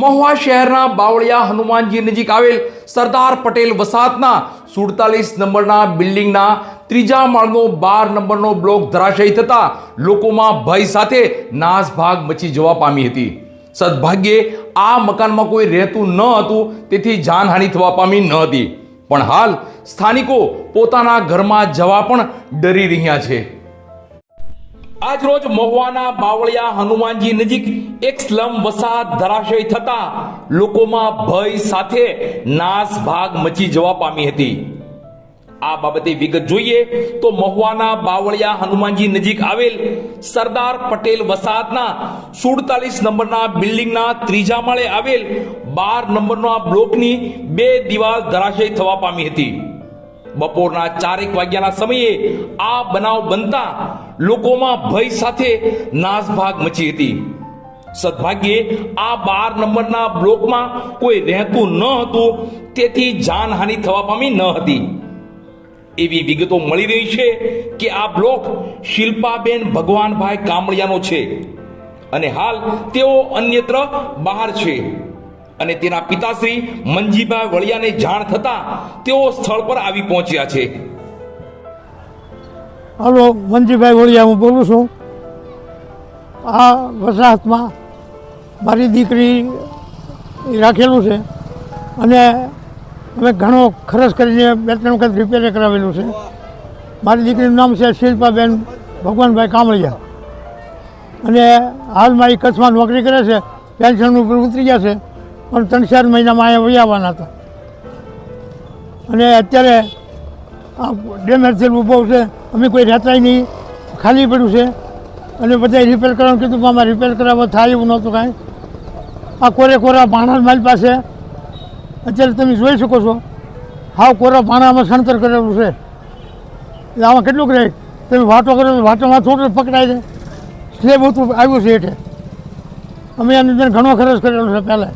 મહુવા શહેરના બાવળિયા હનુમાનજી નજીક આવેલ સરદાર પટેલ વસાહતના સુડતાલીસ નંબરના બિલ્ડિંગના ત્રીજા માળનો બાર નંબરનો બ્લોક ધરાશયી થતા લોકોમાં ભય સાથે નાસભાગ મચી જવા પામી હતી. સદભાગ્યે આ મકાનમાં કોઈ રહેતું ન હતું, તેથી જાનહાનિ થવા પામી ન હતી. પણ હાલ સ્થાનિકો પોતાના ઘરમાં જવા પણ ડરી રહ્યા છે. આજરોજ મહુવાના બાવળિયા હનુમાનજી નજીક એક સ્લમ વસાહત ધરાશય થતા લોકોમાં ભય સાથે નાસભાગ મચી જવા પામી હતી. આ બાબતે વિગત જોઈએ તો મહુવાના બાવળિયા હનુમાનજી નજીક આવેલ સરદાર પટેલ વસાહતના સુડતાલીસ નંબરના બિલ્ડિંગના ત્રીજા માળે આવેલ બાર નંબરના બ્લોકની બે દિવાલ ધરાશય થવા પામી હતી. બપોરના ચારેક વાગ્યાના સમયે આ બનાવ બનતા લોકોમાં ભય સાથે નાસભાગ મચી હતી. સદભાગ્યે આ બાર નંબરના બ્લોકમાં કોઈ રહેતું ન હતું, તેથી જાનહાનિ થવા પામી ન હતી. એવી વિગતો મળી રહી છે કે આ બ્લોક શિલ્પાબેન ભગવાનભાઈ કામળિયાનો છે અને હાલ તેઓ અન્યત્ર બહાર છે. અને તેના પિતાશ્રી મંજીભાઈ વળિયાને જાણ થતા તેઓ સ્થળ પર આવી પહોંચ્યા છે. હલો, મંજીભાઈ વળિયા, હું બોલું છું. આ વસાહતમાં મારી દીકરી રાખેલું છે અને અમે ઘણો ખર્ચ કરીને બે ત્રણ વખત રિપેર કરાવેલું છે. મારી દીકરીનું નામ છે શિલ્પાબેન ભગવાનભાઈ કામળિયા. અને હાલમાં એ કચ્છમાં નોકરી કરે છે, પેન્શનનું ઉપર ઉતરી ગયા છે. પણ ત્રણ ચાર મહિનામાં અહીંયા વહી આવવાના હતા. અને અત્યારે આ ડેમેજ થયેલું બહુ છે. અમે કોઈ રહેતાય નહીં, ખાલી પડ્યું છે. અને બધા રિપેર કરવાનું કીધું પણ આમાં રિપેર કરાવવા થાય એવું નહોતું કાંઈ. આ કોરે કોરા ભાણા મારી પાસે. અત્યારે તમે જોઈ શકો છો, હાવ કોરા ભાણામાં સણતર કરેલું છે. એટલે આમાં કેટલુંક રહે તમે વાતો કરો વાટોમાં થોડું પકડાય છે. સ્લેબ હતું, આવ્યું છે એટલે અમે એની અંદર ઘણો ખર્ચ કરેલો છે પહેલાં.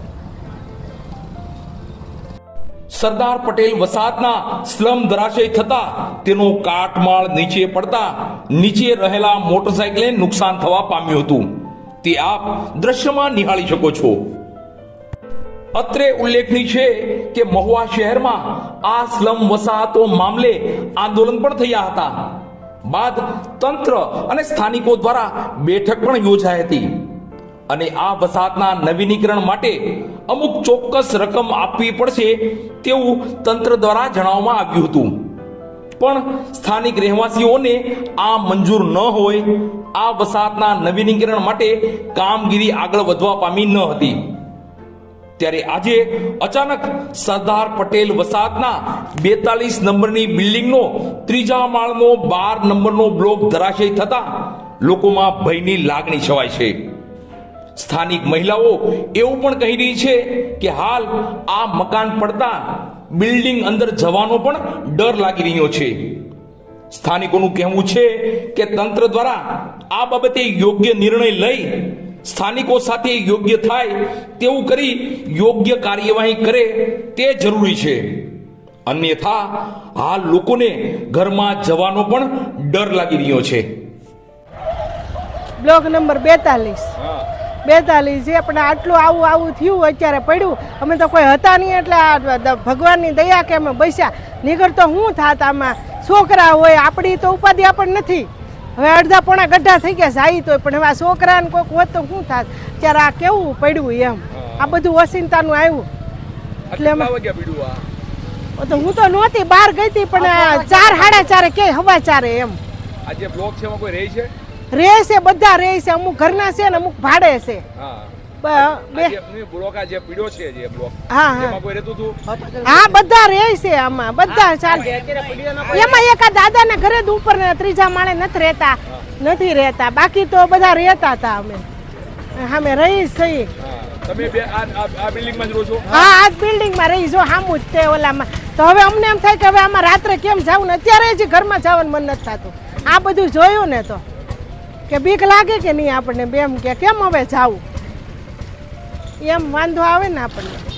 સરદાર પટેલ વસાહતના સ્લમ ધરાશય થતા તેનો કાટમાળ નીચે પડતા નીચે રહેલા મોટરસાઇકલને નુકસાન થવા પામ્યું હતું. તે આપ દ્રશ્યમાં નિહાળી શકો છો. અત્રે ઉલ્લેખનીય છે કે મહુવા શહેરમાં આ સ્લમ વસાહતો મામલે આંદોલન પણ થયા હતા. બાદ તંત્ર અને સ્થાનિકો દ્વારા બેઠક પણ યોજાઈ હતી. અને આ વસાહતના નવીનીકરણ માટે અમુક ચોક્કસ રકમ આપવી પડશે તેવું તંત્ર દ્વારા જણાવવામાં આવ્યું હતું. પણ સ્થાનિક રહેવાસીઓને આ મંજૂર ન હોય, આ વસાહતના નવીનીકરણ માટે કામગીરી આગળ વધવા પામી ન હતી. ત્યારે આજે અચાનક સરદાર પટેલ વસાહતના બેતાલીસ નંબરની બિલ્ડિંગનો ત્રીજા માળનો બાર નંબરનો બ્લોક ધરાશય થતા લોકોમાં ભયની લાગણી છવાય છે. સ્થાનિક મહિલાઓ એવું પણ કહી રહી છે કે હાલ આ મકાન પડતા બિલ્ડિંગ અંદર જવાનો પણ ડર લાગી રહ્યો છે. સ્થાનિકોનું કહેવું છે કે તંત્ર દ્વારા આ બાબતે યોગ્ય નિર્ણય લઈ સ્થાનિકો સાથે યોગ્ય થાય તેવું કરી યોગ્ય કાર્યવાહી કરે તે જરૂરી છે. અન્યથા હાલ લોકોને ઘરમાં જવાનો પણ ડર લાગી રહ્યો છે. બ્લોક નંબર બેતાલીસ. બેતાલીસ છે પણ આટલું આવું આવું થયું અત્યારે પડ્યું અમે તો કોઈ હતા નહીં એટલે આ ભગવાનની દયા કે અમે બેસ્યા. નીકળ તો શું થાત આમાં. છોકરા હોય આપણી તો ઉપાધિ આપણને નથી. હવે અડધા પોણા ગઢા થઈ ગયા સાઈ તો પણ હવે આ છોકરાને કોઈક હોત તો શું થાત. ત્યારે આ કેવું પડ્યું એમ. આ બધું ઓસિંતાનું આવ્યું. એટલે અમે તો હું તો નહોતી બહાર ગઈ હતી પણ આ ચાર સાડા ચારે કે હવા ચારે એમ. આજે જે બ્લોક છે એમાં કોઈ રહી છે? રહે છે બધા રહે છે અમુક ઘરના છે ને અમુક ભાડે છે. હા. બધા રહે છે આમાં બધા ચાલે. એમાં એક આ દાદાના ઘરે જ ઉપર ને ત્રીજા માળે નથી રહેતા નથી રહેતા. બાકી તો બધા રહેતા હતા અમે. અમે રહી છીએ. હા. તમે બે આ આ- આ બિલ્ડિંગમાં જ રહો છો? હા આ બિલ્ડિંગમાં રહી જો હામુ જ તે ઓલામાં. તો હવે અમને એમ થાય કે હવે આમાં રાત્રે કેમ જવું ને? અત્યારે જ ઘરમાં જવાનું મન નથી થતું. આ બધું જોયું ને તો. કે બીક લાગે કે નહીં આપણને? બે એમ કે કેમ હવે જાવું? એમ વાંધો આવે ને આપણને?